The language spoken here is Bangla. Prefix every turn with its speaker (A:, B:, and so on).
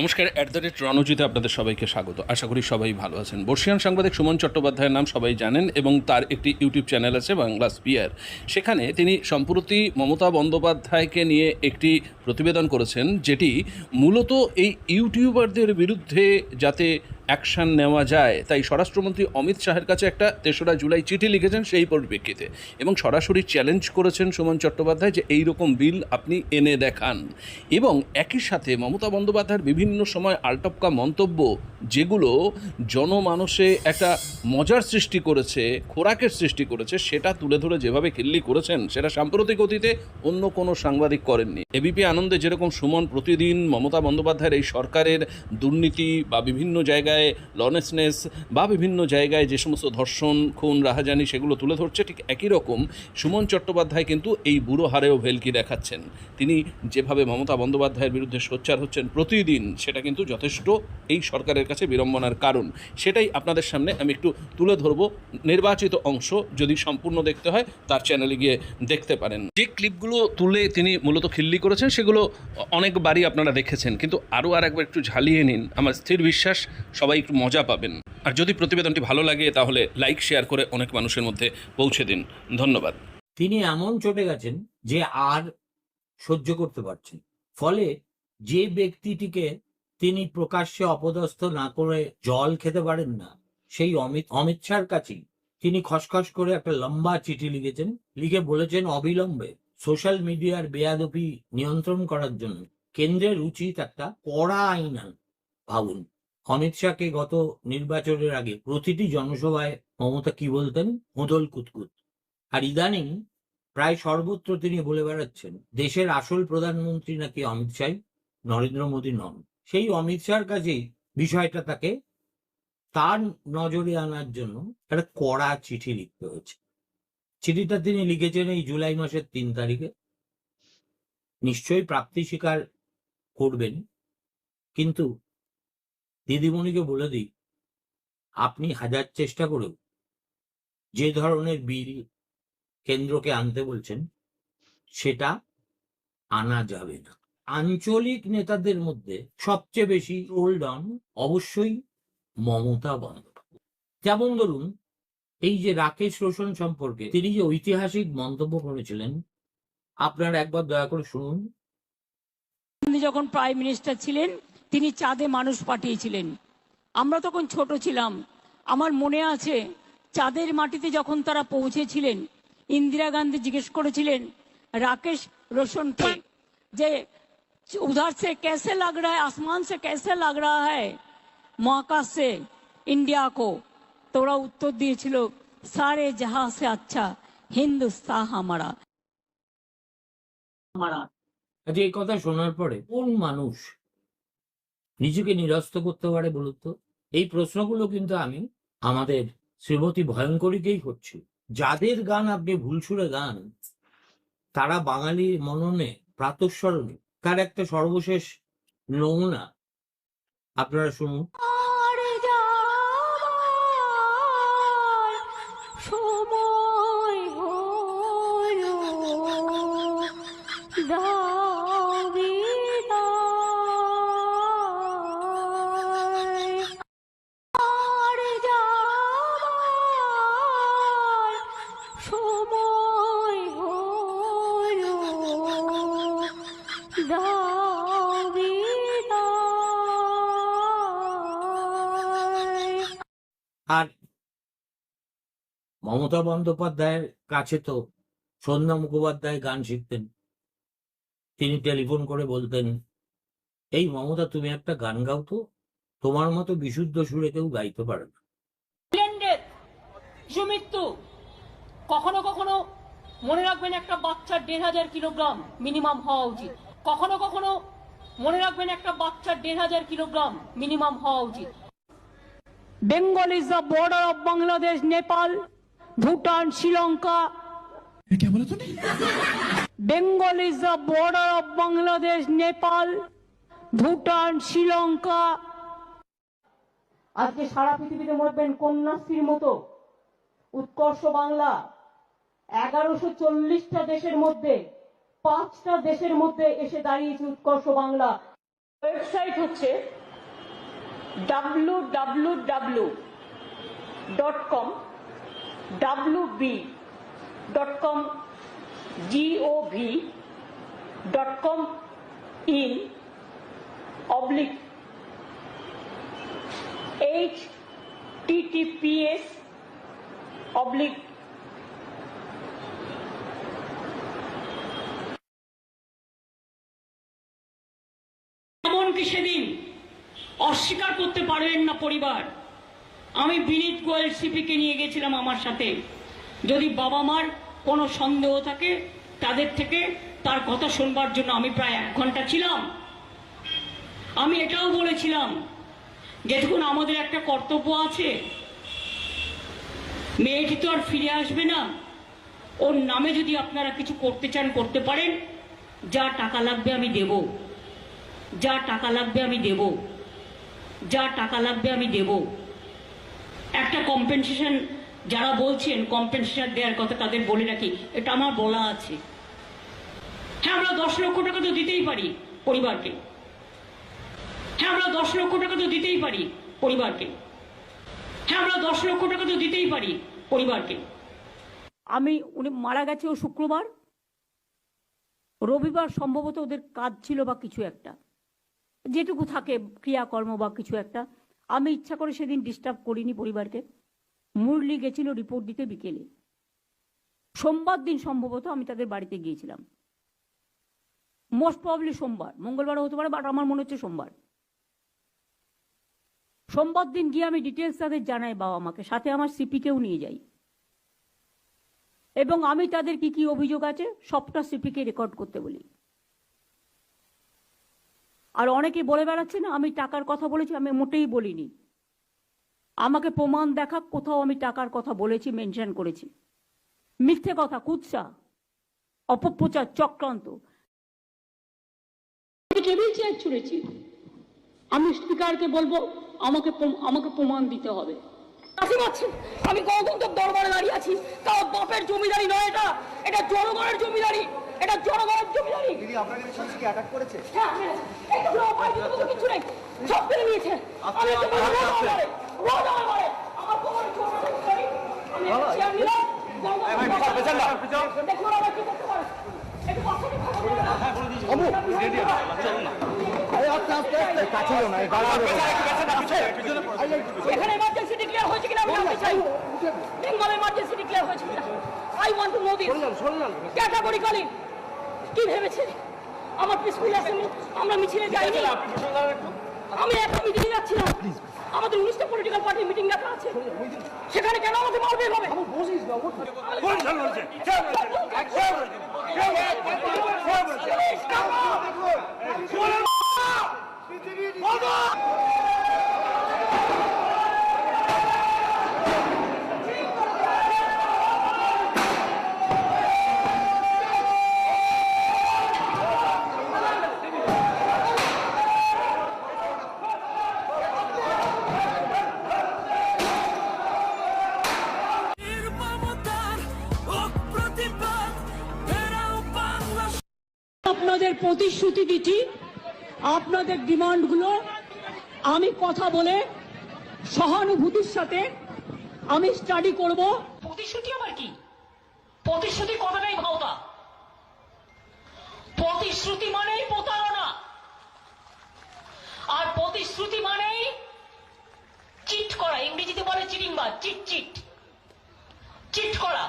A: নমস্কার অ্যাট দ্য রেট রণজিতে আপনাদের সবাইকে স্বাগত। আশা করি সবাই ভালো আছেন। বর্ষিয়ান সাংবাদিক সুমন চট্টোপাধ্যায়ের নাম সবাই জানেন এবং তার একটি ইউটিউব চ্যানেল আছে, বাংলা স্পিয়ার। সেখানে তিনি সম্প্রতি মমতা বন্দ্যোপাধ্যায়কে নিয়ে একটি প্রতিবেদন করেছেন, যেটি মূলত এই ইউটিউবারদের বিরুদ্ধে যাতে অ্যাকশন নেওয়া যায়, তাই স্বরাষ্ট্রমন্ত্রী অমিত শাহের কাছে একটা তেসরা জুলাই চিঠি লিখেছেন সেই পরিপ্রেক্ষিতে। এবং সরাসরি চ্যালেঞ্জ করেছেন সুমন চট্টোপাধ্যায় যে এই রকম বিল আপনি এনে দেখান। এবং একই সাথে মমতা বন্দ্যোপাধ্যায়ের বিভিন্ন সময় আলটপকা মন্তব্য, যেগুলো জনমানসে একটা মজার সৃষ্টি করেছে, খোরাকের সৃষ্টি করেছে, সেটা তুলে ধরে যেভাবে খিল্লি করেছেন, সেটা সাম্প্রতিক অতীতে অন্য কোনো সাংবাদিক করেননি। এবিপি আনন্দে যেরকম সুমন প্রতিদিন মমতা বন্দ্যোপাধ্যায়ের এই সরকারের দুর্নীতি বা বিভিন্ন জায়গায় লনেসনেস বা বিভিন্ন জায়গায় যে সমস্ত ধর্ষণ, খুন, রাহাজানি সেগুলো তুলে ধরছে, ঠিক একই রকম সুমন চট্টোপাধ্যায় কিন্তু এই বুড়ো হারেও ভেলকি দেখাচ্ছেন। তিনি যেভাবে মমতা বন্দ্যোপাধ্যায়ের বিরুদ্ধে সোচ্চার হচ্ছেন প্রতিদিন, সেটা কিন্তু যথেষ্ট এই সরকারের কাছে বিড়ম্বনার কারণ। সেটাই আপনাদের সামনে আমি একটু তুলে ধরব। নির্বাচিত অংশ যদি সম্পূর্ণ দেখতে হয়, তার চ্যানেলে গিয়ে দেখতে পারেন। যে ক্লিপগুলো তুলে তিনি মূলত খিল্লি করেছেন, সেগুলো অনেকবারই আপনারা দেখেছেন। কিন্তু আরও আর একবার একটু ঝালিয়ে নিন। আমার স্থির বিশ্বাস সবাই একটু মজা পাবেন। আর যদি প্রতিবেদনটি ভালো লাগে, তাহলে লাইক, শেয়ার করে অনেক মানুষের মধ্যে পৌঁছে দিন। ধন্যবাদ।
B: তিনি এমন চটে গেছেন যে আর সহ্য করতে পারছেন। ফলে যে ব্যক্তিটিকে তিনি প্রকাশ্যে অপদস্থ না করে জল খেতে পারেন না, সেই অমিত অমিত শাহর কাছেই তিনি খসখস করে একটা লম্বা চিঠি লিখেছেন। লিখে বলেছেন, অবিলম্বে সোশ্যাল মিডিয়ার বেয়াদপি নিয়ন্ত্রণ করার জন্য কেন্দ্রের উচিত একটা কড়া আইন ভাবুন। অমিত শাহকে গত নির্বাচনের আগে প্রতিটি জনসভায় মমতা কি বলতেন? মোদল কুতকুত আর ইদানিং প্রায় সর্বত্র তিনি বলে বেড়াচ্ছেন, দেশের আসল প্রধানমন্ত্রী নাকি অমিত শাহ? নরেন্দ্র মোদী নন। সেই অমিত শাহর কাছেই বিষয়টা তাকে তার নজরে আনার জন্য একটা কড়া চিঠি লিখতে হয়েছে। চিঠিটা তিনি লিখেছেন এই জুলাই মাসের তিন তারিখে। নিশ্চয়ই প্রাপ্তি স্বীকার করবেন, কিন্তু দিদিমণিকে বলে দিই, আপনি হাজার চেষ্টা করেও যে ধরনের বিল কেন্দ্রকে আনতে বলছেন, সেটা আনা যাবে না। আঞ্চলিক নেতাদের মধ্যে সবচেয়ে বেশি রোল ডাউন অবশ্যই মমতা বন্দ্যোপাধ্যায়। যেমন ধরুন, এই যে রাকেশ রোশন সম্পর্কে তিনি যে ঐতিহাসিক মন্তব্য করেছিলেন, আপনারা একবার দয়া করে শুনুন।
C: যখন প্রাইম মিনিস্টার ছিলেন তিনি চাঁদে মানুষ পাঠিয়েছিলেন। আমরা তখন ছোট ছিলাম। আমার মনে আছে, চাঁদের মাটিতে যখন তারা পৌঁছেছিলেন, ইন্দিরা গান্ধী জিজ্ঞেস করেছিলেন, রাকেশ রোশনকে যে, উধার সে কেসে লাগ রা আসমান সে কেসে লাগ রা হ্যায়, মহাকাশ সে ইন্ডিয়া কো। তোরা উত্তর দিয়েছিল, সারে যাহা সে আচ্ছা হিন্দুস্তাহ আমারা
B: আজ আচ্ছা, এই কথা শোনার পরে কোন মানুষ নিজেকে নিরস্ত করতে পারে বলুন তো? এই প্রশ্নগুলো কিন্তু আমি আমাদের শ্রীমতী ভয়ঙ্করীকেই করছি। যাদের গান আপনি ভুল গান, তারা বাঙালির মননে প্রাতঃস্মরণে, তার একটা সর্বশেষ নমুনা। আপনারা শুনুন।
C: আর
B: মমতা বন্দ্যোপাধ্যায়ের কাছে তো সন্ধ্যা মুখোপাধ্যায় গান শিখতেন। তিনি টেলিফোন করে বলতেন, এই মমতা, তুমি একটা গান গাও তো, তোমার মতো বিশুদ্ধ সুরে কেউ গাইতে পারে না।
D: কখনো কখনো মনে রাখবেন একটা বাচ্চার দেড় হাজার কিলোগ্রাম মিনিমাম হওয়া উচিত। কখনো কখনো মনে রাখবেন একটা বাচ্চার দেড় হাজার কিলোগ্রাম মিনিমাম হওয়া উচিত। Bengal is the border of Bangladesh Nepal Bhutan Sri Lanka Bengal is the border of Bangladesh Nepal Bhutan Sri Lanka আজকে সারা পৃথিবীতে মরবেন কন্যাশ্রীর মতো। উৎকর্ষ বাংলা এগারোশো চল্লিশটা দেশের মধ্যে পাঁচটা দেশের মধ্যে এসে দাঁড়িয়েছে উৎকর্ষ বাংলা। ওয়েবসাইট হচ্ছে gov dot com in oblique H TTPS oblique এমনকি সেদিন অস্বীকার করতে পারবেন না পরিবার। আমি বিনীত গোয়েল সিপিকে নিয়ে গেছিলাম আমার সাথে। যদি বাবা মার কোনো সন্দেহ থাকে, তাদের থেকে তার কথা শুনবার জন্য আমি প্রায় এক ঘণ্টা ছিলাম। আমি এটাও বলেছিলাম যেটুকুন আমাদের একটা কর্তব্য আছে। মেয়েটি তো আর ফিরে আসবে না। ওর নামে যদি আপনারা কিছু করতে চান, করতে পারেন। যা টাকা লাগবে আমি দেবো। যা টাকা লাগবে আমি দেব। যা টাকা লাগবে আমি দেব। একটা কম্পেনসেশন যারা বলছেন কম্পেনসেশন দেওয়ার কথা তাদের বলে রাখি এটা আমার বলা আছে। হ্যাঁ আমরা দশ লক্ষ টাকা তো দিতেই পারি পরিবারকে। হ্যাঁ আমরা দশ লক্ষ টাকা তো দিতেই পারি পরিবারকে। হ্যাঁ আমরা দশ লক্ষ টাকা তো দিতেই পারি পরিবারকে।
C: আমি, উনি মারা গেছে ও শুক্রবার। রবিবার সম্ভবত ওদের কাজ ছিল বা কিছু একটা। যেটুকু থাকে ক্রিয়াকর্ম বা কিছু একটা। আমি ইচ্ছা করে সেদিন ডিস্টার্ব করিনি পরিবারকে। মুরলি গেছিল রিপোর্ট দিতে বিকেলে। সোমবার দিন সম্ভবত আমি তাদের বাড়িতে গিয়েছিলাম। মোস্ট প্রবলি সোমবার। মঙ্গলবার হতে পারে বাট আমার মনে হচ্ছে সোমবার। সোমবার দিন গিয়ে আমি ডিটেলস তাদের জানাই বাবা মাকে। সাথে আমার সিপিকেও নিয়ে যাই। এবং আমি তাদের কি কি অভিযোগ আছে, সবটা সিপিকে রেকর্ড করতে বলি। আর অনেকে বলে বেড়াচ্ছে না আমি টাকার কথা বলেছি আমি মোটেই বলিনি। আমাকে প্রমাণ দেখা কোথাও আমি টাকার কথা বলেছি মেনশন করেছি। মিথ্যে কথা কুৎসা অপপ্রচার চক্রান্ত। আমি টেবিল চেয়ার ছুঁড়েছি। আমি স্পিকারকে বলব আমাকে আমাকে প্রমাণ দিতে হবে।
D: কাশি পাচ্ছেন আমি গণতন্ত্র দরবারে দাঁড়িয়ে আছি। তাও বাপের জমিদারি নয় এটা। এটা জনগণের জমিদারি। এটা জনগণের
E: আপনাকে কি অ্যাটাক করেছে?
D: হ্যাঁ, হ্যাঁ, কিছু নেই। সব কেড়ে নিয়েছে আমার মারে, আমার আমি চেয়ার নিলাম, জনগণের জমিদারি। দেখুন আমার কি করতে পারে। একটু পাশে কথা বলুন না।
E: আরে আস্তে আস্তে আস্তে কাছে না দাঁড়াবে
D: এখানে এমার্জেন্সি ডিক্লেয়ার হয়েছে কিনা আমি জানতে চাই। বেঙ্গল এমার্জেন্সি ডিক্লেয়ার হয়েছে কিনা? I want to know this categorically কি ভেবেছে? আমার স্কুল অ্যাসেম্বলি আমরা মিছিলে যাইনি আমি একটা মিটিংয়ে না আমাদের উনিশটা পলিটিক্যাল পার্টি মিটিং ডাকা আছে সেখানে কেন আমাদের মারবে এভাবে আপনাদের প্রতিশ্রুতি দিচ্ছি, আপনাদের ডিমান্ডগুলো আমি কথা বলে সহানুভূতির সাথে আমি স্টাডি করব। প্রতিশ্রুতি আমার কি? প্রতিশ্রুতি কথাটাই ভাওতা প্রতিশ্রুতি মানেই প্রতারণা। আর প্রতিশ্রুতি মানেই চিট করা, ইংরেজিতে বলে চিটিং বা চিট চিট চিট করা।